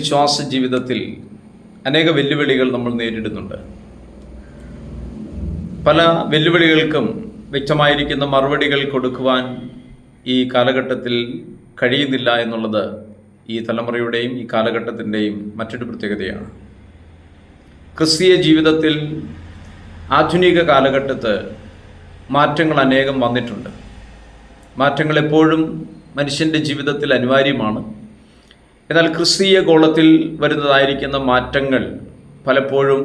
വിശ്വാസ ജീവിതത്തിൽ അനേക വെല്ലുവിളികൾ നമ്മൾ നേരിടുന്നുണ്ട്. പല വെല്ലുവിളികൾക്കും വ്യക്തമായിരിക്കുന്ന മറുപടികൾ കൊടുക്കുവാൻ ഈ കാലഘട്ടത്തിൽ കഴിയുന്നില്ല എന്നുള്ളത് ഈ തലമുറയുടെയും ഈ കാലഘട്ടത്തിന്റെയും മറ്റൊരു പ്രത്യേകതയാണ്. ക്രിസ്തീയ ജീവിതത്തിൽ ആധുനിക കാലഘട്ടത്ത് മാറ്റങ്ങൾ അനേകം വന്നിട്ടുണ്ട്. മാറ്റങ്ങൾ എപ്പോഴും മനുഷ്യന്റെ ജീവിതത്തിൽ അനിവാര്യമാണ്. എന്നാൽ ക്രിസ്തീയ ഗോളത്തിൽ വരുന്നതായിരിക്കുന്ന മാറ്റങ്ങൾ പലപ്പോഴും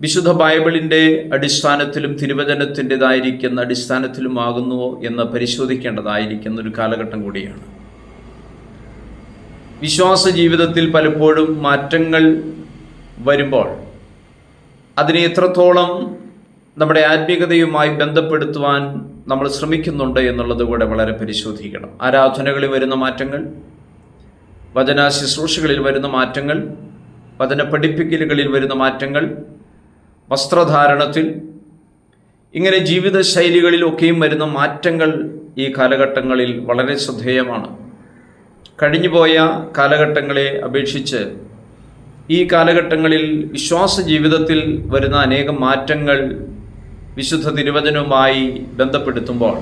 വിശുദ്ധ ബൈബിളിന്റെ അടിസ്ഥാനത്തിലും തിരുവചനത്തിന്റെതായിരിക്കുന്ന അടിസ്ഥാനത്തിലുമാകുന്നുവോ എന്ന് പരിശോധിക്കേണ്ടതായിരിക്കുന്ന ഒരു കാലഘട്ടം കൂടിയാണ്. വിശ്വാസ ജീവിതത്തിൽ പലപ്പോഴും മാറ്റങ്ങൾ വരുമ്പോൾ അതിനെ എത്രത്തോളം നമ്മുടെ ആത്മീകതയുമായി ബന്ധപ്പെടുത്തുവാൻ നമ്മൾ ശ്രമിക്കുന്നുണ്ട് എന്നുള്ളത് കൂടെ വളരെ പരിശോധിക്കണം. ആരാധനകളിൽ വരുന്ന മാറ്റങ്ങൾ വചന ശുശ്രൂഷകളിൽ വരുന്ന മാറ്റങ്ങൾ വചന പഠിപ്പിക്കലുകളിൽ വരുന്ന മാറ്റങ്ങൾ വസ്ത്രധാരണത്തിൽ ഇങ്ങനെ ജീവിത ശൈലികളിലൊക്കെയും വരുന്ന മാറ്റങ്ങൾ ഈ കാലഘട്ടങ്ങളിൽ വളരെ ശ്രദ്ധേയമാണ്. കഴിഞ്ഞുപോയ കാലഘട്ടങ്ങളെ അപേക്ഷിച്ച് ഈ കാലഘട്ടങ്ങളിൽ വിശ്വാസ ജീവിതത്തിൽ വരുന്ന അനേകം മാറ്റങ്ങൾ വിശുദ്ധ തിരുവചനവുമായി ബന്ധപ്പെടുത്തുമ്പോൾ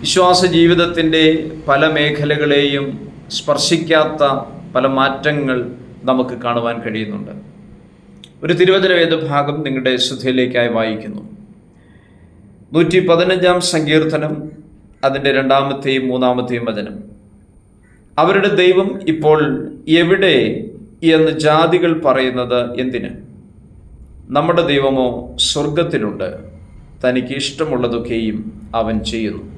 വിശ്വാസ ജീവിതത്തിന്റെ പല മേഖലകളെയും സ്പർശിക്കാത്ത പല മാറ്റങ്ങൾ നമുക്ക് കാണുവാൻ കഴിയുന്നുണ്ട്. ഒരു തിരുവചന വേദഭാഗം നിങ്ങളുടെ ശ്രദ്ധയിലേക്കായി വായിക്കുന്നു. നൂറ്റി പതിനഞ്ചാം സങ്കീർത്തനം അതിന്റെ രണ്ടാമത്തെയും മൂന്നാമത്തെയും വചനം. അവരുടെ ദൈവം ഇപ്പോൾ എവിടെ എന്ന് ജാതികൾ പറയുന്നത് എന്തിന്? നമ്മുടെ ദൈവമോ സ്വർഗത്തിലുണ്ട് തനിക്ക് ഇഷ്ടമുള്ളതൊക്കെയും അവൻ ചെയ്യുന്നു.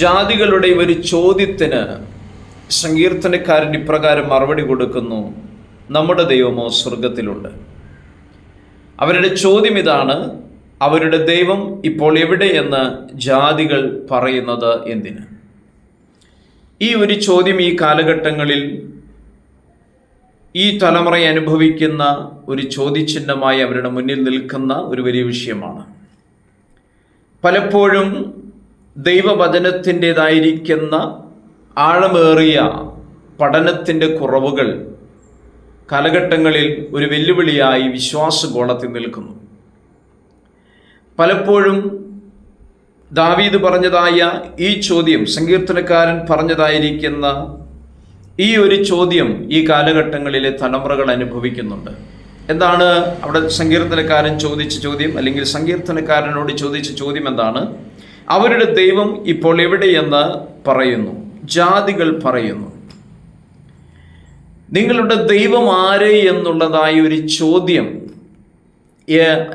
ജാതികളുടെ ഒരു ചോദ്യത്തിന് സങ്കീർത്തനക്കാരൻ ഇപ്രകാരം മറുപടി കൊടുക്കുന്നു. നമ്മുടെ ദൈവമോ സ്വർഗത്തിലുണ്ട് അവരുടെ ചോദ്യം ഇതാണ് അവരുടെ ദൈവം ഇപ്പോൾ എവിടെയെന്ന് ജാതികൾ പറയുന്നത് എന്തിന്? ഈ ഒരു ചോദ്യം ഈ കാലഘട്ടങ്ങളിൽ ഈ തലമുറ അനുഭവിക്കുന്ന ഒരു ചോദ്യചിഹ്നമായി അവരുടെ മുന്നിൽ നിൽക്കുന്ന ഒരു വലിയ വിഷയമാണ്. പലപ്പോഴും ദൈവവചനത്തിന്റെതായിരിക്കുന്ന ആഴമേറിയ പഠനത്തിന്റെ കുറവുകൾ കാലഘട്ടങ്ങളിൽ ഒരു വെല്ലുവിളിയായി വിശ്വാസഗോളത്തിൽ നിൽക്കുന്നു. പലപ്പോഴും ദാവീദ് പറഞ്ഞതായ ഈ ചോദ്യം സങ്കീർത്തനക്കാരൻ പറഞ്ഞതായിരിക്കുന്ന ഈ ഒരു ചോദ്യം ഈ കാലഘട്ടങ്ങളിലെ തലമുറകൾ അനുഭവിക്കുന്നുണ്ട്. എന്താണ് അവിടെ സങ്കീർത്തനക്കാരൻ ചോദിച്ച ചോദ്യം? അല്ലെങ്കിൽ സങ്കീർത്തനക്കാരനോട് ചോദിച്ച ചോദ്യം എന്താണ്? അവരുടെ ദൈവം ഇപ്പോൾ എവിടെയെന്ന് പറയുന്നു. ജാതികൾ പറയുന്നു. നിങ്ങളുടെ ദൈവം ആര് എന്നുള്ളതായ ഒരു ചോദ്യം.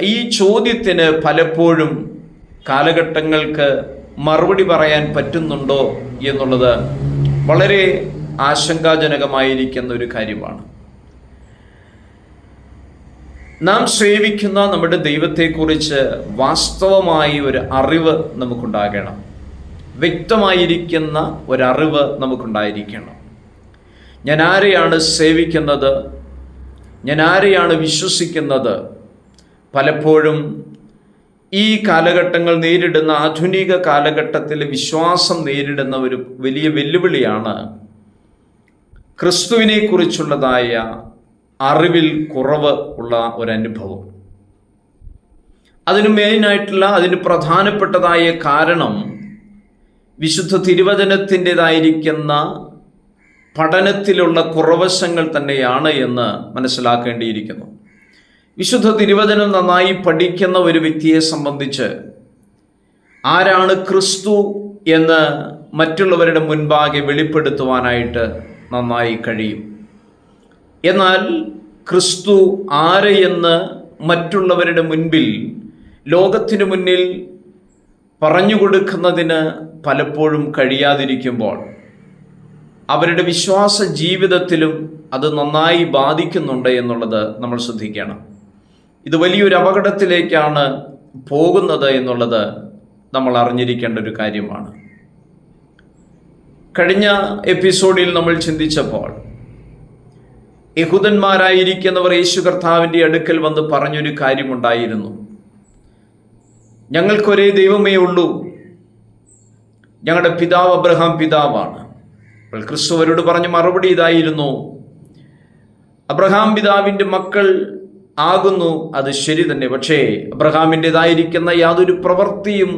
ഈ ചോദ്യത്തിന് പലപ്പോഴും കാലഘട്ടങ്ങൾക്ക് മറുപടി പറയാൻ പറ്റുന്നുണ്ടോ എന്നുള്ളത് വളരെ ആശങ്കാജനകമായിരിക്കുന്ന ഒരു കാര്യമാണ്. നാം സേവിക്കുന്ന നമ്മുടെ ദൈവത്തെക്കുറിച്ച് വാസ്തവമായി ഒരു അറിവ് നമുക്കുണ്ടാകണം. വ്യക്തമായിരിക്കുന്ന ഒരറിവ് നമുക്കുണ്ടായിരിക്കണം. ഞാൻ ആരെയാണ് സേവിക്കുന്നത്? ഞാൻ ആരെയാണ് വിശ്വസിക്കുന്നത്? പലപ്പോഴും ഈ കാലഘട്ടങ്ങൾ നേരിടുന്ന ആധുനിക കാലഘട്ടത്തിൽ വിശ്വാസം നേരിടുന്ന ഒരു വലിയ വെല്ലുവിളിയാണ് ക്രിസ്തുവിനെ കുറിച്ചുള്ളതായ അറിവിൽ കുറവ് ഉള്ള ഒരനുഭവം. അതിന് മെയിനായിട്ടുള്ള അതിന് പ്രധാനപ്പെട്ടതായ കാരണം വിശുദ്ധ തിരുവചനത്തിന്റെതായിരിക്കുന്ന പഠനത്തിലുള്ള കുറവശങ്ങൾ തന്നെയാണ് എന്ന് മനസ്സിലാക്കേണ്ടിയിരിക്കുന്നു. വിശുദ്ധ തിരുവചനം നന്നായി പഠിക്കുന്ന ഒരു വ്യക്തിയെ സംബന്ധിച്ച് ആരാണ് ക്രിസ്തു എന്ന് മറ്റുള്ളവരുടെ മുൻപാകെ വെളിപ്പെടുത്തുവാനായിട്ട് നന്നായി കഴിയും. എന്നാൽ ക്രിസ്തു ആരെയെന്ന് മറ്റുള്ളവരുടെ മുൻപിൽ ലോകത്തിനു മുന്നിൽ പറഞ്ഞു കൊടുക്കുന്നതിന് പലപ്പോഴും കഴിയാതിരിക്കുമ്പോൾ അവരുടെ വിശ്വാസ ജീവിതത്തിലും അത് നന്നായി ബാധിക്കുന്നുണ്ട് എന്നുള്ളത് നമ്മൾ ശ്രദ്ധിക്കണം. ഇത് വലിയൊരു അപകടത്തിലേക്കാണ് പോകുന്നത് എന്നുള്ളത് നമ്മൾ അറിഞ്ഞിരിക്കേണ്ട ഒരു കാര്യമാണ്. കഴിഞ്ഞ എപ്പിസോഡിൽ നമ്മൾ ചിന്തിച്ചപ്പോൾ യഹൂദന്മാരായിരിക്കുന്നവർ യേശു കർത്താവിന്റെ അടുക്കൽ വന്ന് പറഞ്ഞൊരു കാര്യമുണ്ടായിരുന്നു. ഞങ്ങൾക്കൊരേ ദൈവമേ ഉള്ളൂ. ഞങ്ങളുടെ പിതാവ് അബ്രഹാം പിതാവാണ്. അപ്പോൾ ക്രിസ്തു അവരോട് പറഞ്ഞ മറുപടി ഇതായിരുന്നു. അബ്രഹാം പിതാവിന്റെ മക്കൾ ആകുന്നു അത് ശരി തന്നെ. പക്ഷേ അബ്രഹാമിന്റെതായിരിക്കുന്ന യാതൊരു പ്രവൃത്തിയും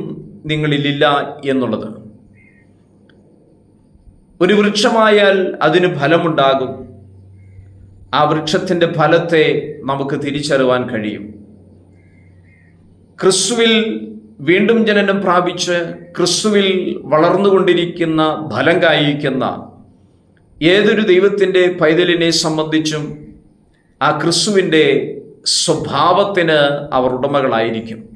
നിങ്ങളിലില്ല എന്നുള്ളത്. ഒരു വൃക്ഷമായാൽ അതിന് ഫലമുണ്ടാകും. ആ വൃക്ഷത്തിന്റെ ഫലത്തെ നമുക്ക് തിരിച്ചറിവാൻ കഴിയും. ക്രിസ്തുവിൽ വീണ്ടും ജനനം പ്രാപിച്ച് ക്രിസ്തുവിൽ വളർന്നുകൊണ്ടിരിക്കുന്ന ഫലം കായിക്കുന്ന ഏതൊരു ദൈവത്തിന്റെ പൈതലിനെ സംബന്ധിച്ചും ആ ക്രിസ്തുവിന്റെ സ്വഭാവത്തിന് അവർ ഉടമകളായിരിക്കും.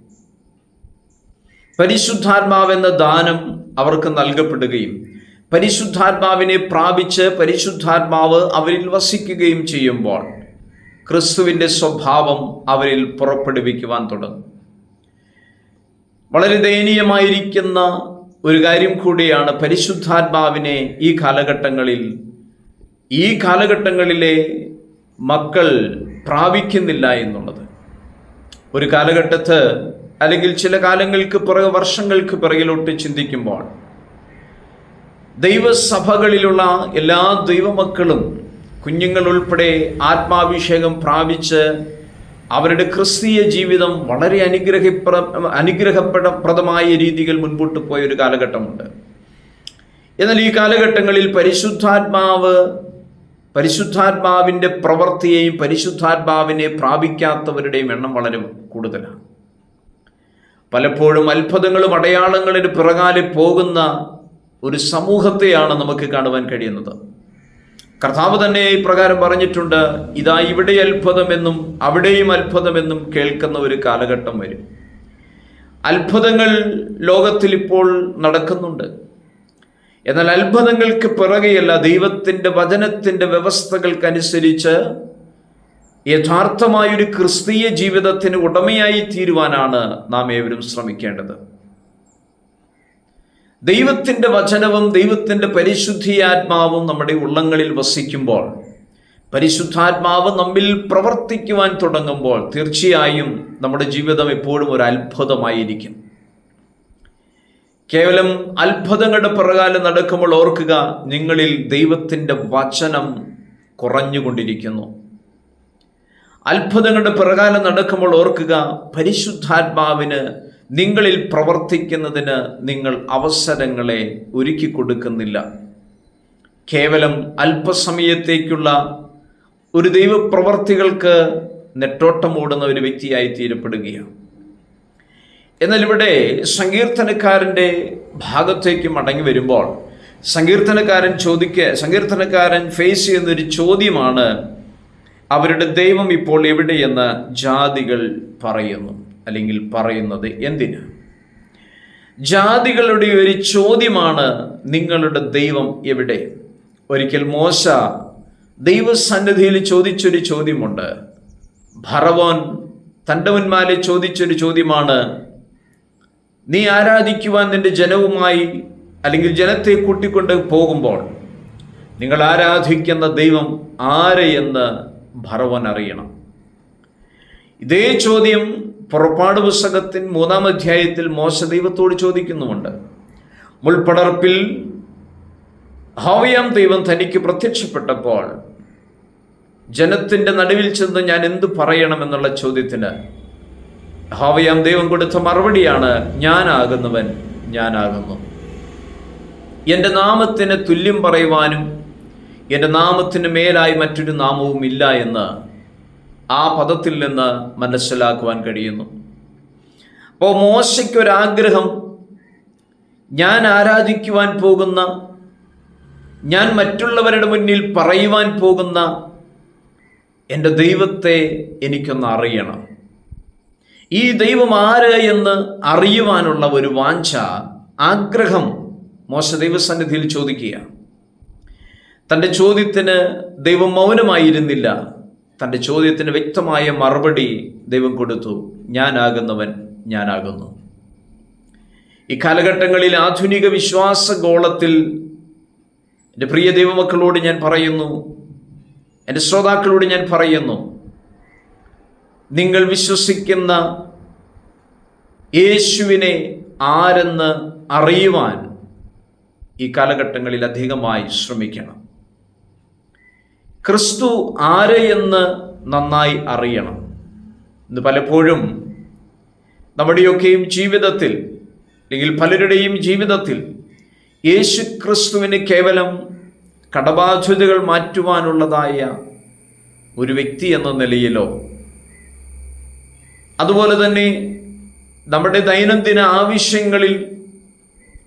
പരിശുദ്ധാത്മാവെന്ന ദാനം അവർക്ക് നൽകപ്പെടുകയും പരിശുദ്ധാത്മാവിനെ പ്രാപിച്ച് പരിശുദ്ധാത്മാവ് അവരിൽ വസിക്കുകയും ചെയ്യുമ്പോൾ ക്രിസ്തുവിന്റെ സ്വഭാവം അവരിൽ പുറപ്പെടുവിക്കുവാൻ തുടങ്ങും. വളരെ ദയനീയമായിരിക്കുന്ന ഒരു കാര്യം കൂടിയാണ് പരിശുദ്ധാത്മാവിനെ ഈ കാലഘട്ടങ്ങളിൽ ഈ കാലഘട്ടങ്ങളിലെ മക്കൾ പ്രാപിക്കുന്നില്ല എന്നുള്ളത്. ഒരു കാലഘട്ടത്ത് അല്ലെങ്കിൽ ചില കാലങ്ങൾക്ക് പിറകെ വർഷങ്ങൾക്ക് പിറകിലോട്ട് ചിന്തിക്കുമ്പോൾ ദൈവസഭകളിലുള്ള എല്ലാ ദൈവമക്കളും കുഞ്ഞുങ്ങൾ ഉൾപ്പെടെ ആത്മാഭിഷേകം പ്രാപിച്ച് അവരുടെ ക്രിസ്തീയ ജീവിതം വളരെ അനുഗ്രഹപ്ര അനുഗ്രഹപ്രദമായ രീതികൾ മുൻപോട്ട് പോയ ഒരു കാലഘട്ടമുണ്ട്. എന്നാൽ ഈ കാലഘട്ടങ്ങളിൽ പരിശുദ്ധാത്മാവ് പരിശുദ്ധാത്മാവിന്റെ പ്രവൃത്തിയെയും പരിശുദ്ധാത്മാവിനെ പ്രാപിക്കാത്തവരുടെയും എണ്ണം വളരെ കൂടുതലാണ്. പലപ്പോഴും അത്ഭുതങ്ങളും അടയാളങ്ങളിന് പിറകാലെ പോകുന്ന ഒരു സമൂഹത്തെയാണ് നമുക്ക് കാണുവാൻ കഴിയുന്നത്. കർത്താവ് തന്നെ ഇപ്രകാരം പറഞ്ഞിട്ടുണ്ട് ഇതാ ഇവിടെ അത്ഭുതമെന്നും അവിടെയും അത്ഭുതമെന്നും കേൾക്കുന്ന ഒരു കാലഘട്ടം വരും. അത്ഭുതങ്ങൾ ലോകത്തിൽ ഇപ്പോൾ നടക്കുന്നുണ്ട്. എന്നാൽ അത്ഭുതങ്ങൾക്ക് പിറകെയല്ല ദൈവത്തിന്റെ വചനത്തിന്റെ വ്യവസ്ഥകൾക്കനുസരിച്ച് യഥാർത്ഥമായൊരു ക്രിസ്തീയ ജീവിതത്തിന് ഉടമയായി തീരുവാനാണ് നാം ഏവരും ശ്രമിക്കേണ്ടത്. ദൈവത്തിന്റെ വചനവും ദൈവത്തിന്റെ പരിശുദ്ധിയാത്മാവും നമ്മുടെ ഉള്ളങ്ങളിൽ വസിക്കുമ്പോൾ പരിശുദ്ധാത്മാവ് നമ്മിൽ പ്രവർത്തിക്കുവാൻ തുടങ്ങുമ്പോൾ തീർച്ചയായും നമ്മുടെ ജീവിതം എപ്പോഴും ഒരു അത്ഭുതമായിരിക്കും. കേവലം അത്ഭുതങ്ങളുടെ പുറകാലം നടക്കുമ്പോൾ ഓർക്കുക നിങ്ങളിൽ ദൈവത്തിന്റെ വചനം കുറഞ്ഞുകൊണ്ടിരിക്കുന്നു. അത്ഭുതങ്ങളുടെ പിറകാലം നടക്കുമ്പോൾ ഓർക്കുക പരിശുദ്ധാത്മാവിന് നിങ്ങളിൽ പ്രവർത്തിക്കുന്നതിന് നിങ്ങൾ അവസരങ്ങളെ ഒരുക്കി കൊടുക്കുന്നില്ല. കേവലം അല്പസമയത്തേക്കുള്ള ഒരു ദൈവപ്രവർത്തികൾക്ക് നെട്ടോട്ടമോടുന്ന ഒരു വ്യക്തിയായി തീരപ്പെടുകയാണ്. എന്നാൽ ഇവിടെ സങ്കീർത്തനക്കാരന്റെ ഭാഗത്തേക്ക് മടങ്ങി വരുമ്പോൾ സങ്കീർത്തനക്കാരൻ ചോദിക്ക സങ്കീർത്തനക്കാരൻ ഫേസ് ചെയ്യുന്നൊരു ചോദ്യമാണ് അവരുടെ ദൈവം ഇപ്പോൾ എവിടെയെന്ന് ജാതികൾ പറയുന്നു. അല്ലെങ്കിൽ പറയുന്നത് എന്തിന്? ജാതികളുടെ ഒരു ചോദ്യമാണ് നിങ്ങളുടെ ദൈവം എവിടെ? ഒരിക്കൽ മോശ ദൈവസന്നിധിയിൽ ചോദിച്ചൊരു ചോദ്യമുണ്ട്. ഭറവോൻ തണ്ടവന്മാരെ ചോദിച്ചൊരു ചോദ്യമാണ്. നീ ആരാധിക്കുവാൻ നിന്റെ ജനവുമായി അല്ലെങ്കിൽ ജനത്തെ കൂട്ടിക്കൊണ്ട് പോകുമ്പോൾ നിങ്ങൾ ആരാധിക്കുന്ന ദൈവം ആരെയെന്ന് ഭറവൻ അറിയണം. ഇതേ ചോദ്യം പുറപ്പാട് പുസ്തകത്തിൻ മൂന്നാം അധ്യായത്തിൽ മോശ ദൈവത്തോട് ചോദിക്കുന്നുമുണ്ട്. മുൾപ്പടർപ്പിൽ ഹാവയാം ദൈവം തനിക്ക് പ്രത്യക്ഷപ്പെട്ടപ്പോൾ ജനത്തിന്റെ നടുവിൽ ചെന്ന് ഞാൻ എന്ത് പറയണമെന്നുള്ള ചോദ്യത്തിന് ഹാവയാം ദൈവം കൊടുത്ത മറുപടിയാണ് ഞാനാകുന്നവൻ ഞാനാകുന്നു. എന്റെ നാമത്തിന് തുല്യം പറയുവാനും എന്റെ നാമത്തിന് മേലായി മറ്റൊരു നാമവും ഇല്ല എന്ന് ആ പദത്തിൽ നിന്ന് മനസ്സിലാക്കുവാൻ കഴിയുന്നു. അപ്പോൾ മോശയ്ക്കൊരാഗ്രഹം ഞാൻ ആരാധിക്കുവാൻ പോകുന്ന ഞാൻ മറ്റുള്ളവരുടെ മുന്നിൽ പറയുവാൻ പോകുന്ന എന്റെ ദൈവത്തെ എനിക്കൊന്ന് അറിയണം. ഈ ദൈവം ആര് എന്ന് അറിയുവാനുള്ള ഒരു വാഞ്ച ആഗ്രഹം മോശ ദൈവസന്നിധിയിൽ ചോദിക്കുക തന്റെ ചോദ്യത്തിന് ദൈവം മൗനമായിരുന്നില്ല. തന്റെ ചോദ്യത്തിന് വ്യക്തമായ മറുപടി ദൈവം കൊടുത്തു. ഞാനാകുന്നവൻ ഞാനാകുന്നു. ഈ കാലഘട്ടങ്ങളിൽ ആധുനിക വിശ്വാസ ഗോളത്തിൽ എന്റെ പ്രിയ ദൈവമക്കളോട് ഞാൻ പറയുന്നു. എന്റെ ശ്രോതാക്കളോട് ഞാൻ പറയുന്നു. നിങ്ങൾ വിശ്വസിക്കുന്ന യേശുവിനെ ആരെന്ന് അറിയുവാൻ ഈ കാലഘട്ടങ്ങളിൽ അധികമായി ശ്രമിക്കണം. ക്രിസ്തു ആരെയെന്ന് നന്നായി അറിയണം. ഇന്ന് പലപ്പോഴും നമ്മുടെയൊക്കെയും ജീവിതത്തിൽ അല്ലെങ്കിൽ പലരുടെയും ജീവിതത്തിൽ യേശു ക്രിസ്തുവിന് കേവലം കടബാധ്യതകൾ മാറ്റുവാനുള്ളതായ ഒരു വ്യക്തി എന്ന നിലയിലോ അതുപോലെ തന്നെ നമ്മുടെ ദൈനംദിന ആവശ്യങ്ങളിൽ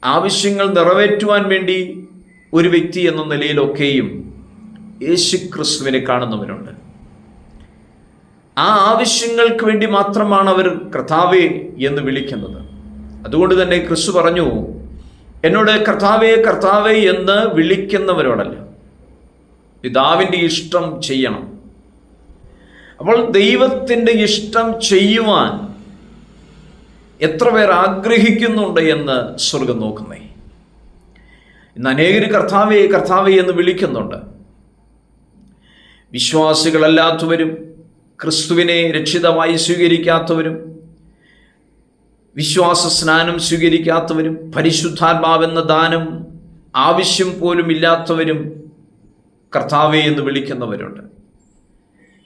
ആവശ്യങ്ങൾ നിറവേറ്റുവാൻ വേണ്ടി ഒരു വ്യക്തി എന്ന നിലയിലൊക്കെയും യേശു ക്രിസ്തുവിനെ കാണുന്നവരുണ്ട്. ആ ആവശ്യങ്ങൾക്ക് വേണ്ടി മാത്രമാണ് അവർ കർത്താവെ എന്ന് വിളിക്കുന്നത്. അതുകൊണ്ട് തന്നെ ക്രിസ്തു പറഞ്ഞു എന്നോട് കർത്താവെ കർത്താവെ എന്ന് വിളിക്കുന്നവരോടല്ല. പിതാവിന്റെ ഇഷ്ടം ചെയ്യണം. അപ്പോൾ ദൈവത്തിന്റെ ഇഷ്ടം ചെയ്യുവാൻ എത്ര പേർ ആഗ്രഹിക്കുന്നുണ്ട് എന്ന് സ്വർഗം നോക്കുന്നേ. ഇന്ന് അനേകർ കർത്താവെ കർത്താവെ എന്ന് വിളിക്കുന്നുണ്ട്. വിശ്വാസികളല്ലാത്തവരും ക്രിസ്തുവിനെ രക്ഷിതമായി സ്വീകരിക്കാത്തവരും വിശ്വാസ സ്നാനം സ്വീകരിക്കാത്തവരും പരിശുദ്ധാത്മാവെന്ന ദാനം ആവശ്യം പോലും ഇല്ലാത്തവരും കർത്താവെ എന്ന് വിളിക്കുന്നവരുണ്ട്.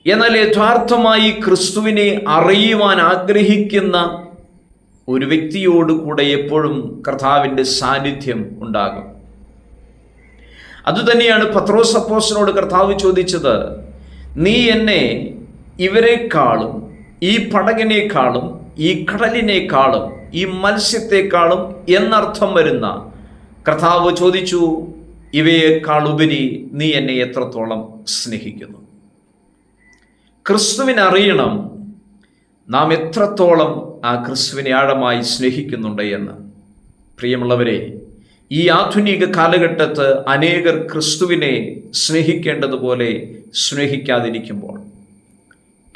എന്നാൽ യഥാർത്ഥമായി ക്രിസ്തുവിനെ അറിയുവാൻ ആഗ്രഹിക്കുന്ന ഒരു വ്യക്തിയോട് കൂടെ എപ്പോഴും കർത്താവിന്റെ സാന്നിധ്യം ഉണ്ടാകും. അതുതന്നെയാണ് പത്രോസ് അപ്പോസിനോട് കർത്താവ് ചോദിച്ചത് നീ എന്നെ ഇവരെക്കാളും ഈ പടകിനേക്കാളും ഈ കടലിനേക്കാളും ഈ മത്സ്യത്തെക്കാളും എന്നർത്ഥം വരുന്ന? കർത്താവ് ചോദിച്ചു ഇവയേക്കാൾ ഉപരി നീ എന്നെ എത്രത്തോളം സ്നേഹിക്കുന്നു? ക്രിസ്തുവിനറിയണം നാം എത്രത്തോളം ആ ക്രിസ്തുവിനെ ആഴമായി സ്നേഹിക്കുന്നുണ്ട് എന്ന്. പ്രിയമുള്ളവരെ ഈ ആധുനിക കാലഘട്ടത്ത് അനേകർ ക്രിസ്തുവിനെ സ്നേഹിക്കേണ്ടതുപോലെ സ്നേഹിക്കാതിരിക്കുമ്പോൾ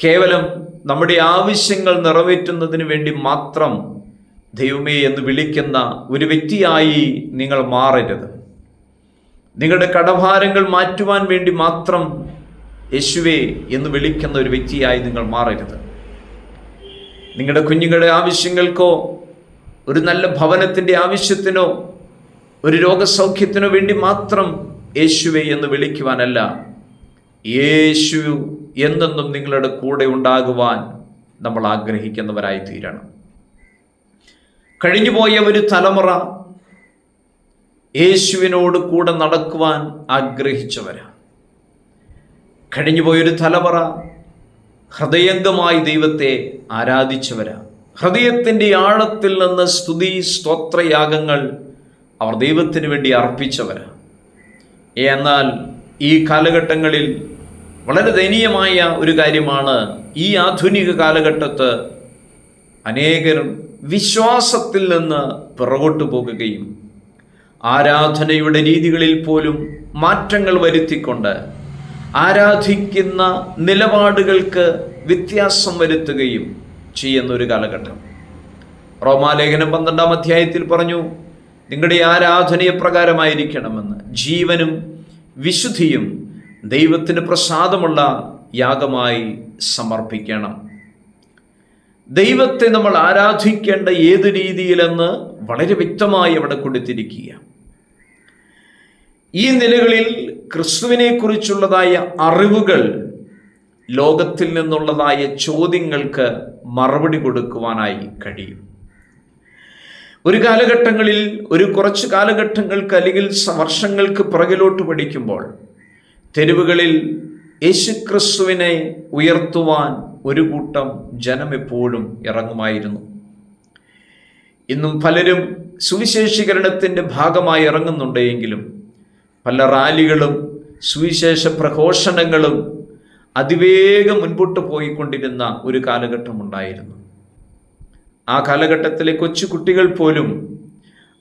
കേവലം നമ്മുടെ ആവശ്യങ്ങൾ നിറവേറ്റുന്നതിന് വേണ്ടി മാത്രം ദൈവമേ എന്ന് വിളിക്കുന്ന ഒരു വ്യക്തിയായി നിങ്ങൾ മാറരുത്. നിങ്ങളുടെ കടഭാരങ്ങൾ മാറ്റുവാൻ വേണ്ടി മാത്രം യേശുവേ എന്ന് വിളിക്കുന്ന ഒരു വ്യക്തിയായി നിങ്ങൾ മാറരുത്. നിങ്ങളുടെ കുഞ്ഞുങ്ങളുടെ ആവശ്യങ്ങൾക്കോ ഒരു നല്ല ഭവനത്തിന്റെ ആവശ്യത്തിനോ ഒരു രോഗസൗഖ്യത്തിനു വേണ്ടി മാത്രം യേശുവെ എന്ന് വിളിക്കുവാനല്ല യേശു എന്നെന്നും നിങ്ങളുടെ കൂടെ ഉണ്ടാകുവാൻ നമ്മൾ ആഗ്രഹിക്കുന്നവരായി തീരണം കഴിഞ്ഞുപോയ ഒരു തലമുറ യേശുവിനോട് കൂടെ നടക്കുവാൻ ആഗ്രഹിച്ചവരാ കഴിഞ്ഞുപോയൊരു തലമുറ ഹൃദയംഗമായി ദൈവത്തെ ആരാധിച്ചവരാ ഹൃദയത്തിന്റെ ആഴത്തിൽ നിന്ന് സ്തുതി സ്തോത്രയാഗങ്ങൾ അവർ ദൈവത്തിന് വേണ്ടി അർപ്പിച്ചവർ. എന്നാൽ ഈ കാലഘട്ടങ്ങളിൽ വളരെ ദയനീയമായ ഒരു കാര്യമാണ് ഈ ആധുനിക കാലഘട്ടത്ത് അനേകർ വിശ്വാസത്തിൽ നിന്ന് പിറകോട്ട് പോകുകയും ആരാധനയുടെ രീതികളിൽ പോലും മാറ്റങ്ങൾ വരുത്തിക്കൊണ്ട് ആരാധിക്കുന്ന നിലപാടുകൾക്ക് വ്യത്യാസം വരുത്തുകയും ചെയ്യുന്ന ഒരു കാലഘട്ടം. റോമാലേഖനം പന്ത്രണ്ടാം അധ്യായത്തിൽ പറഞ്ഞു നിങ്ങളുടെ ആരാധനയെ പ്രകാരമായിരിക്കണമെന്ന് ജീവനും വിശുദ്ധിയും ദൈവത്തിന് പ്രസാദമുള്ള യാഗമായി സമർപ്പിക്കണം. ദൈവത്തെ നമ്മൾ ആരാധിക്കേണ്ട ഏത് രീതിയിലെന്ന് വളരെ വ്യക്തമായി അവിടെ കൊടുത്തിരിക്കുക. ഈ നിലകളിൽ ക്രിസ്തുവിനെക്കുറിച്ചുള്ളതായ അറിവുകൾ ലോകത്തിൽ നിന്നുള്ളതായ ചോദ്യങ്ങൾക്ക് മറുപടി കൊടുക്കുവാനായി കഴിയും. ഒരു കാലഘട്ടങ്ങളിൽ ഒരു കുറച്ച് കാലഘട്ടങ്ങൾക്ക് അല്ലെങ്കിൽ വർഷങ്ങൾക്ക് പുറകിലോട്ട് പഠിക്കുമ്പോൾ തെരുവുകളിൽ യേശുക്രിസ്തുവിനെ ഉയർത്തുവാൻ ഒരു കൂട്ടം ജനം എപ്പോഴും ഇറങ്ങുമായിരുന്നു. ഇന്നും പലരും സുവിശേഷീകരണത്തിന്റെ ഭാഗമായി ഇറങ്ങുന്നുണ്ടെങ്കിലും പല റാലികളും സുവിശേഷ പ്രഘോഷണങ്ങളും അതിവേഗം മുൻപോട്ട് പോയിക്കൊണ്ടിരുന്ന ഒരു കാലഘട്ടമുണ്ടായിരുന്നു. ആ കാലഘട്ടത്തിലെ കൊച്ചു കുട്ടികൾ പോലും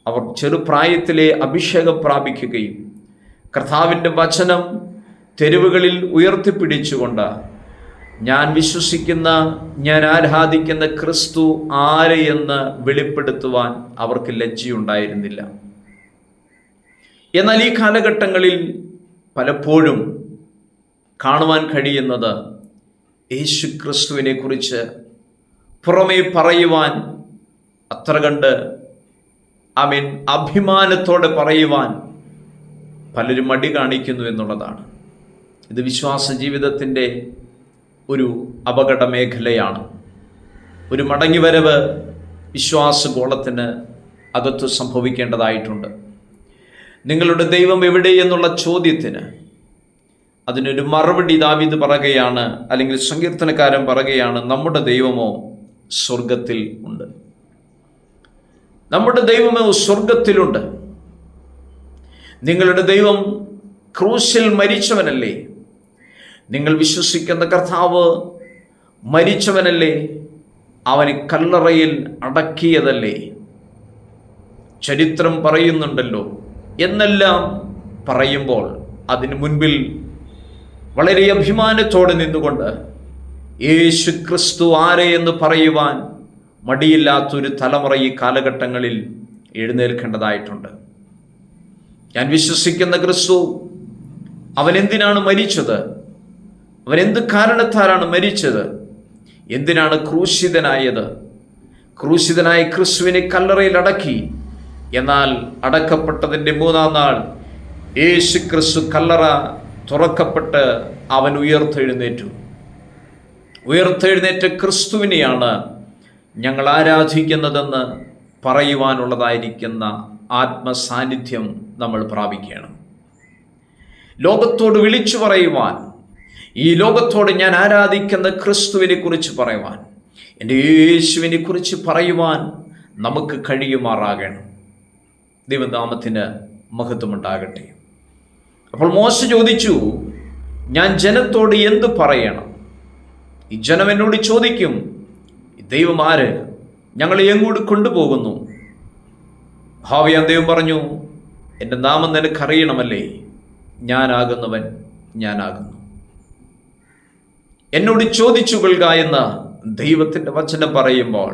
അവർ ചെറുപ്രായത്തിലെ അഭിഷേകം പ്രാപിക്കുകയും കർത്താവിന്റെ വചനം തെരുവുകളിൽ ഉയർത്തിപ്പിടിച്ചുകൊണ്ട് ഞാൻ വിശ്വസിക്കുന്ന ഞാൻ ആരാധിക്കുന്ന ക്രിസ്തു ആരെയെന്ന് വെളിപ്പെടുത്തുവാൻ അവർക്ക് ലജ്ജയുണ്ടായിരുന്നില്ല. എന്നാൽ ഈ കാലഘട്ടങ്ങളിൽ പലപ്പോഴും കാണുവാൻ കഴിയുന്നത് യേശു ക്രിസ്തുവിനെ കുറിച്ച് പുറമേ പറയുവാൻ അത്ര കണ്ട് ഐ മീൻ അഭിമാനത്തോടെ പറയുവാൻ പലരും മടി കാണിക്കുന്നു എന്നുള്ളതാണ്. ഇത് വിശ്വാസ ജീവിതത്തിന്റെ ഒരു അപകട മേഖലയാണ്. ഒരു മടങ്ങിവരവ് വിശ്വാസഗോളത്തിന് അകത്ത് സംഭവിക്കേണ്ടതായിട്ടുണ്ട്. നിങ്ങളുടെ ദൈവം എവിടെ എന്നുള്ള ചോദ്യത്തിന് അതിനൊരു മറുപടി ദാവിദ് പറയുകയാണ് അല്ലെങ്കിൽ സങ്കീർത്തനക്കാരൻ പറയുകയാണ് നമ്മുടെ ദൈവമോ സ്വർഗത്തിൽ ഉണ്ട്. നമ്മുടെ ദൈവമേ സ്വർഗത്തിലുണ്ട് നിങ്ങളുടെ ദൈവം ക്രൂശിൽ മരിച്ചവനല്ലേ? നിങ്ങൾ വിശ്വസിക്കുന്ന കർത്താവ് മരിച്ചവനല്ലേ? അവന് കല്ലറയിൽ അടക്കിയതല്ലേ? ചരിത്രം പറയുന്നുണ്ടല്ലോ. എന്നെല്ലാം പറയുമ്പോൾ അതിനു മുൻപിൽ വളരെ അഭിമാനത്തോടെ നിന്നുകൊണ്ട് യേശു ക്രിസ്തു ആരെ എന്ന് പറയുവാൻ മടിയില്ലാത്തൊരു തലമുറ ഈ കാലഘട്ടങ്ങളിൽ എഴുന്നേൽക്കേണ്ടതായിട്ടുണ്ട്. ഞാൻ വിശ്വസിക്കുന്ന ക്രിസ്തു അവൻ എന്തിനാണ് മരിച്ചത്? അവൻ എന്ത് കാരണത്താലാണ് മരിച്ചത്? എന്തിനാണ് ക്രൂശിതനായത്? ക്രൂശിതനായ ക്രിസ്തുവിനെ കല്ലറയിൽ അടക്കി. എന്നാൽ അടക്കപ്പെട്ടതിന്റെ മൂന്നാം നാൾ യേശു ക്രിസ്തു കല്ലറ തുറക്കപ്പെട്ട് അവൻ ഉയർത്തെഴുന്നേറ്റു. ഉയർത്തെഴുന്നേറ്റ ക്രിസ്തുവിനെയാണ് ഞങ്ങൾ ആരാധിക്കുന്നതെന്ന് പറയുവാനുള്ളതായിരിക്കുന്ന ആത്മസാന്നിധ്യം നമ്മൾ പ്രാപിക്കണം. ലോകത്തോട് വിളിച്ചു പറയുവാൻ ഈ ലോകത്തോട് ഞാൻ ആരാധിക്കുന്ന ക്രിസ്തുവിനെ കുറിച്ച് പറയുവാൻ എന്റെ യേശുവിനെ കുറിച്ച് പറയുവാൻ നമുക്ക് കഴിയുമാറാകണം. ദൈവനാമത്തിന് മഹത്വമുണ്ടാകട്ടെ. അപ്പോൾ മോശ ചോദിച്ചു ഞാൻ ജനത്തോട് എന്ത് പറയണം? ഈ ജനം എന്നോട് ചോദിക്കും ദൈവം ആര്? ഞങ്ങളെ എങ്ങോട്ട് കൊണ്ടുപോകുന്നു? ഭാവിയാൻ ദൈവം പറഞ്ഞു എന്റെ നാമം നിനക്കറിയണമല്ലേ? ഞാനാകുന്നവൻ ഞാനാകുന്നു. എന്നോട് ചോദിച്ചു കൊള്ളുക എന്ന ദൈവത്തിന്റെ വചനം പറയുമ്പോൾ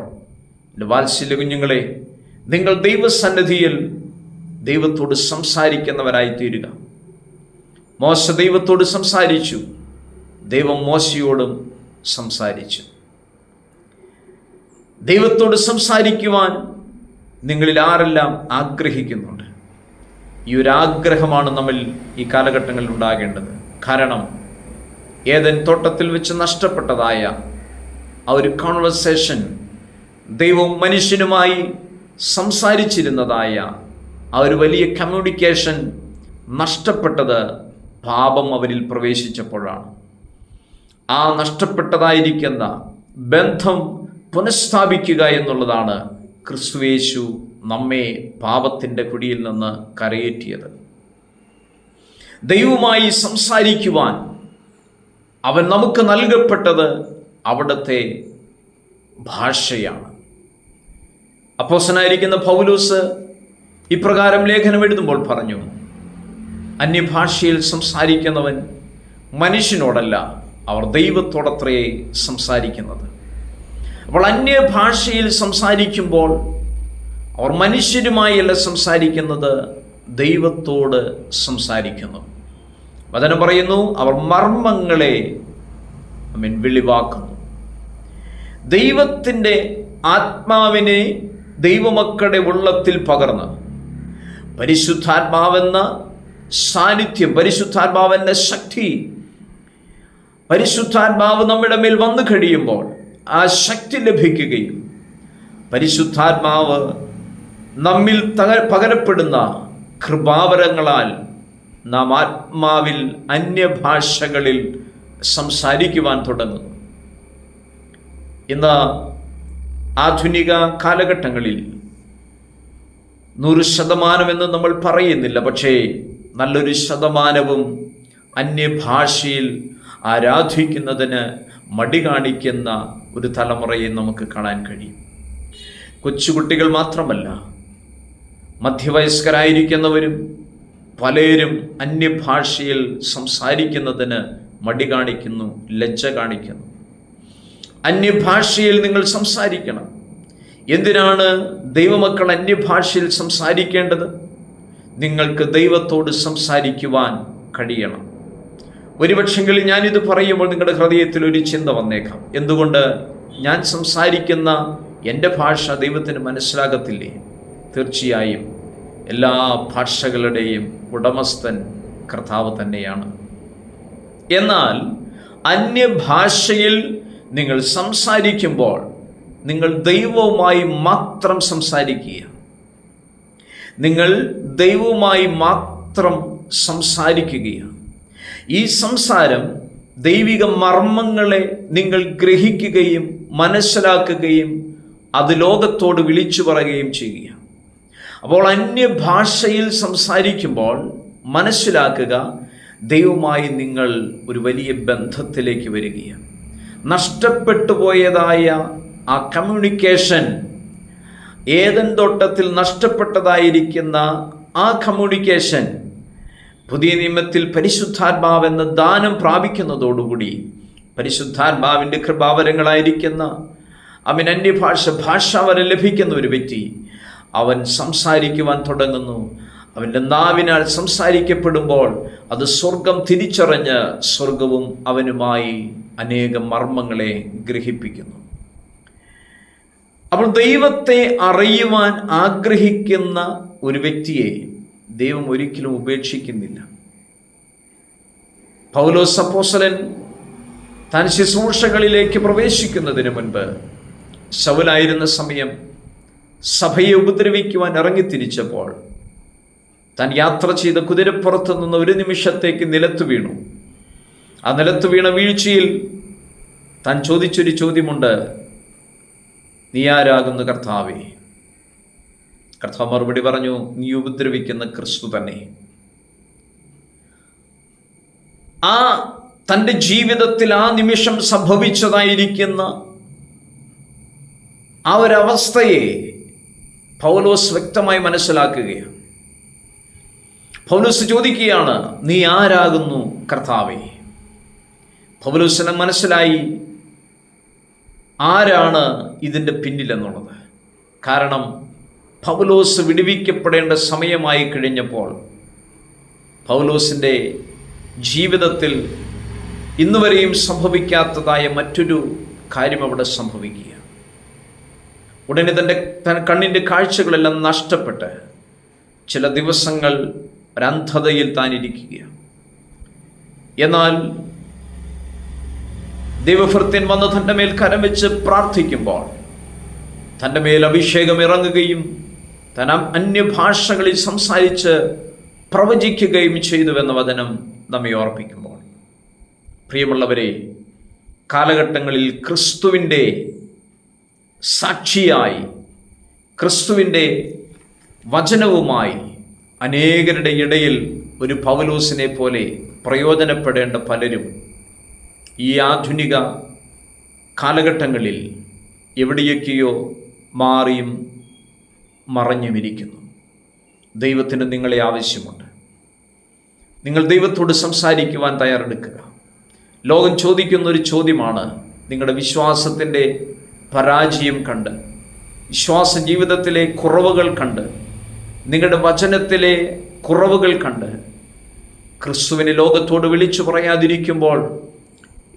എന്റെ വാത്സല്യ കുഞ്ഞുങ്ങളെ നിങ്ങൾ ദൈവസന്നിധിയിൽ ദൈവത്തോട് സംസാരിക്കുന്നവരായി തീരുക മോശ ദൈവത്തോട് സംസാരിച്ചു ദൈവം മോശയോടും സംസാരിച്ചു. ദൈവത്തോട് സംസാരിക്കുവാൻ നിങ്ങളിൽ ആരെല്ലാം ആഗ്രഹിക്കുന്നുണ്ട്? ഈ ഒരു ആഗ്രഹമാണ് നമ്മൾ ഈ കാലഘട്ടങ്ങളിൽ ഉണ്ടാകേണ്ടത്. കാരണം ഏതൻ തോട്ടത്തിൽ വെച്ച് നഷ്ടപ്പെട്ടതായ ആ ഒരു കോൺവെർസേഷൻ ദൈവവും മനുഷ്യനുമായി സംസാരിച്ചിരുന്നതായ ആ ഒരു വലിയ കമ്മ്യൂണിക്കേഷൻ നഷ്ടപ്പെട്ടത് പാപം അവരിൽ പ്രവേശിച്ചപ്പോഴാണ്. ആ നഷ്ടപ്പെട്ടതായിരിക്കുന്ന ബന്ധം പുനഃസ്ഥാപിക്കുക എന്നുള്ളതാണ് ക്രിസ്തുവേശു നമ്മെ പാപത്തിന്റെ കുടിയിൽ നിന്ന് കരയേറ്റിയത്. ദൈവമായി സംസാരിക്കുവാൻ അവൻ നമുക്ക് നൽകപ്പെട്ടത് അവിടുത്തെ ഭാഷയാണ്. അപ്പോസനായിരിക്കുന്ന പൗലൂസ് ഇപ്രകാരം ലേഖനം എഴുതുമ്പോൾ പറഞ്ഞു അന്യഭാഷയിൽ സംസാരിക്കുന്നവൻ മനുഷ്യനോടല്ല അവർ ദൈവത്തോടത്രേ സംസാരിക്കുന്നത്. അപ്പോൾ അന്യഭാഷയിൽ സംസാരിക്കുമ്പോൾ അവർ മനുഷ്യരുമായല്ല സംസാരിക്കുന്നത് ദൈവത്തോട് സംസാരിക്കുന്നു. വചനം പറയുന്നു അവർ മർമ്മങ്ങളെ മീൻ വെളിവാക്കുന്നു. ദൈവത്തിന്റെ ആത്മാവിനെ ദൈവമക്കളുടെ ഉള്ളത്തിൽ പകർന്ന് പരിശുദ്ധാത്മാവെന്ന സാന്നിധ്യം പരിശുദ്ധാത്മാവെന്ന ശക്തി പരിശുദ്ധാത്മാവ് നമ്മുടെ മേൽ വന്നു കഴിയുമ്പോൾ ആ ശക്തി ലഭിക്കുകയും പരിശുദ്ധാത്മാവ് നമ്മിൽ തക പകരപ്പെടുന്ന കൃപാവരങ്ങളാൽ നാം ആത്മാവിൽ അന്യഭാഷകളിൽ സംസാരിക്കുവാൻ തുടങ്ങുന്നു. ഇന്ന് ആധുനിക കാലഘട്ടങ്ങളിൽ നൂറ് ശതമാനമെന്ന് നമ്മൾ പറയുന്നില്ല പക്ഷേ നല്ലൊരു ശതമാനവും അന്യഭാഷയിൽ ആരാധിക്കുന്നതിന് മടി കാണിക്കുന്ന ഒരു തലമുറയെ നമുക്ക് കാണാൻ കഴിയും. കൊച്ചുകുട്ടികൾ മാത്രമല്ല മധ്യവയസ്കരായിരിക്കുന്നവരും പലരും അന്യഭാഷയിൽ സംസാരിക്കുന്നതിന് മടി കാണിക്കുന്നു ലജ്ജ കാണിക്കുന്നു. അന്യഭാഷയിൽ നിങ്ങൾ സംസാരിക്കണം. എന്തിനാണ് ദൈവമക്കൾ അന്യഭാഷയിൽ സംസാരിക്കേണ്ടത്? നിങ്ങൾക്ക് ദൈവത്തോട് സംസാരിക്കുവാൻ കഴിയണം. ഒരുപക്ഷെങ്കിൽ ഞാനിത് പറയുമ്പോൾ നിങ്ങളുടെ ഹൃദയത്തിൽ ഒരു ചിന്ത വന്നേക്കാം. എന്തുകൊണ്ട്? ഞാൻ സംസാരിക്കുന്ന എന്റെ ഭാഷ ദൈവത്തിന് മനസ്സിലാകത്തില്ലേ? തീർച്ചയായും എല്ലാ ഭാഷകളുടെയും ഉടമസ്ഥൻ കർത്താവ് തന്നെയാണ്. എന്നാൽ അന്യഭാഷയിൽ നിങ്ങൾ സംസാരിക്കുമ്പോൾ നിങ്ങൾ ദൈവവുമായി മാത്രം സംസാരിക്കുക. നിങ്ങൾ ദൈവവുമായി മാത്രം സംസാരിക്കുകയാണ് ഈ സംസാരം ദൈവിക മർമ്മങ്ങളെ നിങ്ങൾ ഗ്രഹിക്കുകയും മനസ്സിലാക്കുകയും അത് ലോകത്തോട് വിളിച്ചു പറയുകയും ചെയ്യുക അപ്പോൾ അന്യഭാഷയിൽ സംസാരിക്കുമ്പോൾ മനസ്സിലാക്കുക ദൈവമായി നിങ്ങൾ ഒരു വലിയ ബന്ധത്തിലേക്ക് വരികയാണ്. നഷ്ടപ്പെട്ടു പോയതായ ആ കമ്മ്യൂണിക്കേഷൻ ഏതൻ തോട്ടത്തിൽ നഷ്ടപ്പെട്ടതായിരിക്കുന്ന ആ കമ്മ്യൂണിക്കേഷൻ പുതിയ നിയമത്തിൽ പരിശുദ്ധാത്മാവെന്ന ദാനം പ്രാപിക്കുന്നതോടുകൂടി പരിശുദ്ധാത്മാവിന്റെ കൃപാവരങ്ങളായിരിക്കുന്ന അവൻ അന്യഭാഷ ഭാഷാവരം ലഭിക്കുന്ന ഒരു വ്യക്തി അവൻ സംസാരിക്കുവാൻ തുടങ്ങുന്നു. അവന്റെ നാവിനാൽ സംസാരിക്കപ്പെടുമ്പോൾ അത് സ്വർഗം തിരിച്ചറിഞ്ഞ് സ്വർഗവും അവനുമായി അനേകം മർമ്മങ്ങളെ ഗ്രഹിപ്പിക്കുന്നു. അപ്പോൾ ദൈവത്തെ അറിയുവാൻ ആഗ്രഹിക്കുന്ന ഒരു വ്യക്തിയെ ദൈവം ഒരിക്കലും ഉപേക്ഷിക്കുന്നില്ല. പൗലോ സപ്പോസലൻ താൻ ശുശ്രൂഷകളിലേക്ക് പ്രവേശിക്കുന്നതിന് മുൻപ് ശവലായിരുന്ന സമയം സഭയെ ഉപദ്രവിക്കുവാൻ ഇറങ്ങിത്തിരിച്ചപ്പോൾ താൻ യാത്ര ചെയ്ത കുതിരപ്പുറത്ത് നിന്ന് ഒരു നിമിഷത്തേക്ക് നിലത്ത് വീണു. ആ നിലത്ത് വീണ വീഴ്ചയിൽ താൻ ചോദിച്ചൊരു ചോദ്യമുണ്ട് നീ ആരാകുന്നു കർത്താവേ? കർത്താവ് മറുപടി പറഞ്ഞു നീ ഉപദ്രവിക്കുന്ന ക്രിസ്തു തന്നെ. ആ തന്റെ ജീവിതത്തിൽ ആ നിമിഷം സംഭവിച്ചതായിരിക്കുന്ന ആ ഒരവസ്ഥയെ പൗലോസ് വ്യക്തമായി മനസ്സിലാക്കുകയാണ്. പൗലോസ് ചോദിക്കുകയാണ് നീ ആരാകുന്നു കർത്താവെ? പൗലോസിന് മനസ്സിലായി ആരാണ് ഇതിന്റെ പിന്നിലെന്നുള്ളത്. കാരണം പൗലോസ് വിടുവിക്കപ്പെടേണ്ട സമയമായി കഴിഞ്ഞപ്പോൾ പൗലോസിന്റെ ജീവിതത്തിൽ ഇന്നുവരെയും സംഭവിക്കാത്തതായ മറ്റൊരു കാര്യം അവിടെ സംഭവിക്കുക ഉടനെ തന്റെ തൻ കണ്ണിന്റെ കാഴ്ചകളെല്ലാം നഷ്ടപ്പെട്ട് ചില ദിവസങ്ങൾ ഒരന്ധതയിൽ താൻ ഇരിക്കുകയാണ് എന്നാൽ ദൈവഭൃത്യൻ വന്ന് തന്റെ മേൽ കരം വെച്ച് പ്രാർത്ഥിക്കുമ്പോൾ തന്റെ മേൽ അഭിഷേകം ഇറങ്ങുകയും താൻ അന്യഭാഷകളിൽ സംസാരിച്ച് പ്രവചിക്കുകയും ചെയ്തുവെന്ന വചനം നമ്മെ ഓർപ്പിക്കുമ്പോൾ. പ്രിയമുള്ളവരെ കാലഘട്ടങ്ങളിൽ ക്രിസ്തുവിന്റെ സാക്ഷിയായി ക്രിസ്തുവിന്റെ വചനവുമായി അനേകരുടെ ഇടയിൽ ഒരു പൗലോസിനെ പോലെ പ്രയോജനപ്പെടേണ്ട പലരും ഈ ആധുനിക കാലഘട്ടങ്ങളിൽ എവിടെയൊക്കെയോ മാറിയും മറഞ്ഞുമിരിക്കുന്നു. ദൈവത്തിന് നിങ്ങളെ ആവശ്യമുണ്ട്. നിങ്ങൾ ദൈവത്തോട് സംസാരിക്കുവാൻ തയ്യാറെടുക്കുക. ലോകം ചോദിക്കുന്ന ഒരു ചോദ്യമാണ് നിങ്ങളുടെ വിശ്വാസത്തിന്റെ പരാജയം കണ്ട് വിശ്വാസ ജീവിതത്തിലെ കുറവുകൾ കണ്ട് നിങ്ങളുടെ വചനത്തിലെ കുറവുകൾ കണ്ട് ക്രിസ്തുവിനെ ലോകത്തോട് വിളിച്ചു പറയാതിരിക്കുമ്പോൾ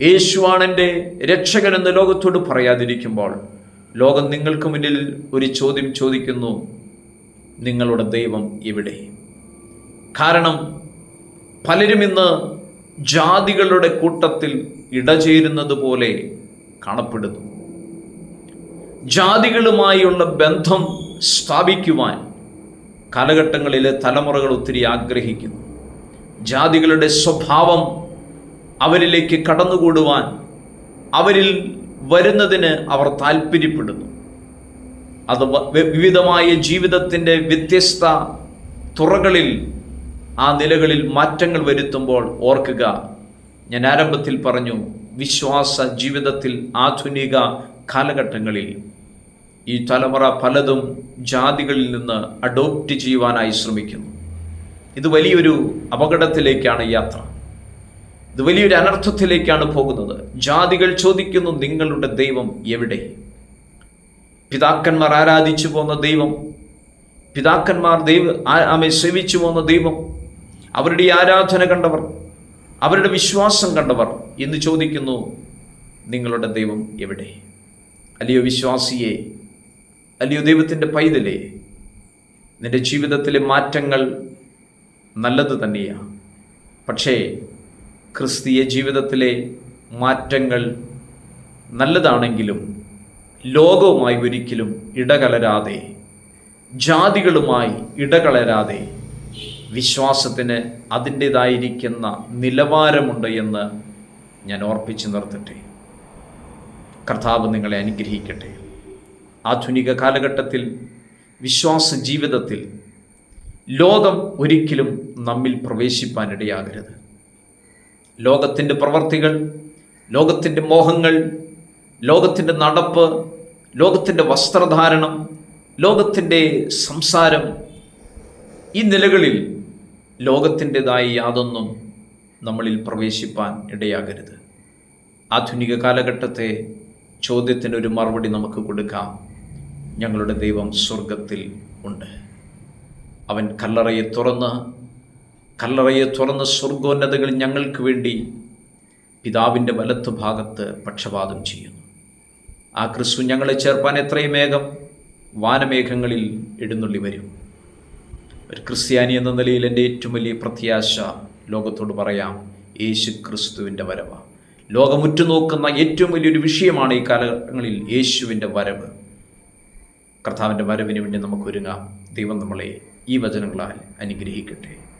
യേശുവാണെന്റെ രക്ഷകനെന്ന് ലോകത്തോട് പറയാതിരിക്കുമ്പോൾ ലോകം നിങ്ങൾക്ക് മുന്നിൽ ഒരു ചോദ്യം ചോദിക്കുന്നു. നിങ്ങളുടെ ദൈവം എവിടെ കാരണം പലരും ഇന്ന് ജാതികളുടെ കൂട്ടത്തിൽ ഇടചേരുന്നത് പോലെ കാണപ്പെടുന്നു. ജാതികളുമായുള്ള ബന്ധം സ്ഥാപിക്കുവാൻ കാലഘട്ടങ്ങളിലെ തലമുറകൾ ഒത്തിരി ആഗ്രഹിക്കുന്നു. ജാതികളുടെ സ്വഭാവം അവരിലേക്ക് കടന്നുകൂടുവാൻ അവരിൽ വരുന്നതിന് അവർ താല്പര്യപ്പെടുന്നു അത് വിവിധമായ ജീവിതത്തിന്റെ വ്യത്യസ്ത തുറകളിൽ ആ നിലകളിൽ മാറ്റങ്ങൾ വരുത്തുമ്പോൾ ഓർക്കുക. ഞാൻ ആരംഭത്തിൽ പറഞ്ഞു വിശ്വാസ ജീവിതത്തിൽ ആധുനിക കാലഘട്ടങ്ങളിൽ ഈ തലമുറ പലതും ജാതികളിൽ നിന്ന് അഡോപ്റ്റ് ചെയ്യുവാനായി ശ്രമിക്കുന്നു. ഇത് വലിയൊരു അപകടത്തിലേക്കാണ് യാത്ര. ഇത് വലിയൊരു അനർത്ഥത്തിലേക്കാണ് പോകുന്നത്. ജാതികൾ ചോദിക്കുന്നു നിങ്ങളുടെ ദൈവം എവിടെ? പിതാക്കന്മാർ ആരാധിച്ചു പോന്ന ദൈവം പിതാക്കന്മാർ ദൈവ ആമെ സേവിച്ചു പോന്ന ദൈവം അവരുടെ ആരാധന കണ്ടവർ അവരുടെ വിശ്വാസം കണ്ടവർ എന്ന് ചോദിക്കുന്നു നിങ്ങളുടെ ദൈവം എവിടെ? അല്ലയോ വിശ്വാസിയെ അല്ലയോ ദൈവത്തിന്റെ പൈതലേ നിന്റെ ജീവിതത്തിലെ മാറ്റങ്ങൾ നല്ലത് തന്നെയാണ് പക്ഷേ ക്രിസ്തീയ ജീവിതത്തിലെ മാറ്റങ്ങൾ നല്ലതാണെങ്കിലും ലോകവുമായി ഒരിക്കലും ഇടകലരാതെ ജാതികളുമായി ഇടകലരാതെ വിശ്വാസത്തിന് അതിന്റേതായിരിക്കുന്ന നിലവാരമുണ്ട് എന്ന് ഞാൻ ഓർപ്പിച്ചു നിർത്തട്ടെ. കർത്താവ് നിങ്ങളെ അനുഗ്രഹിക്കട്ടെ. ആധുനിക കാലഘട്ടത്തിൽ വിശ്വാസ ജീവിതത്തിൽ ലോകം ഒരിക്കലും നമ്മിൽ പ്രവേശിപ്പാനിടയാകരുത്. ലോകത്തിന്റെ പ്രവർത്തികൾ ലോകത്തിന്റെ മോഹങ്ങൾ ലോകത്തിന്റെ നടപ്പ് ലോകത്തിന്റെ വസ്ത്രധാരണം ലോകത്തിന്റെ സംസാരം ഈ നിലകളിൽ ലോകത്തിന്റെതായി യാതൊന്നും നമ്മളിൽ പ്രവേശിപ്പാൻ ഇടയാകരുത്. ആധുനിക കാലഘട്ടത്തെ ചോദ്യത്തിന് ഒരു മറുപടി നമുക്ക് കൊടുക്കാം. ഞങ്ങളുടെ ദൈവം സ്വർഗത്തിൽ ഉണ്ട്. അവൻ കല്ലറയെ തുറന്ന് കല്ലറയെ തുറന്ന് സ്വർഗോന്നതകൾ ഞങ്ങൾക്ക് വേണ്ടി പിതാവിന്റെ വലത്തു ഭാഗത്ത് പക്ഷപാതം ചെയ്യുന്നു. ആ ക്രിസ്തു ഞങ്ങളെ ചേർപ്പാൻ എത്രയും വേഗം വാനമേഘങ്ങളിൽ എഴുന്നള്ളി വരും. ഒരു ക്രിസ്ത്യാനി എന്ന നിലയിൽ എന്റെ ഏറ്റവും വലിയ പ്രത്യാശ ലോകത്തോട് പറയാം യേശു ക്രിസ്തുവിന്റെ വരവ. ലോകം ഉറ്റുനോക്കുന്ന ഏറ്റവും വലിയൊരു വിഷയമാണ് ഈ കാലങ്ങളിൽ യേശുവിന്റെ വരവ്. കർത്താവിന്റെ വരവിന് വേണ്ടി നമുക്ക് ഒരുങ്ങാം ദൈവം നമ്മളെ ഈ വചനങ്ങളാൽ അനുഗ്രഹിക്കട്ടെ.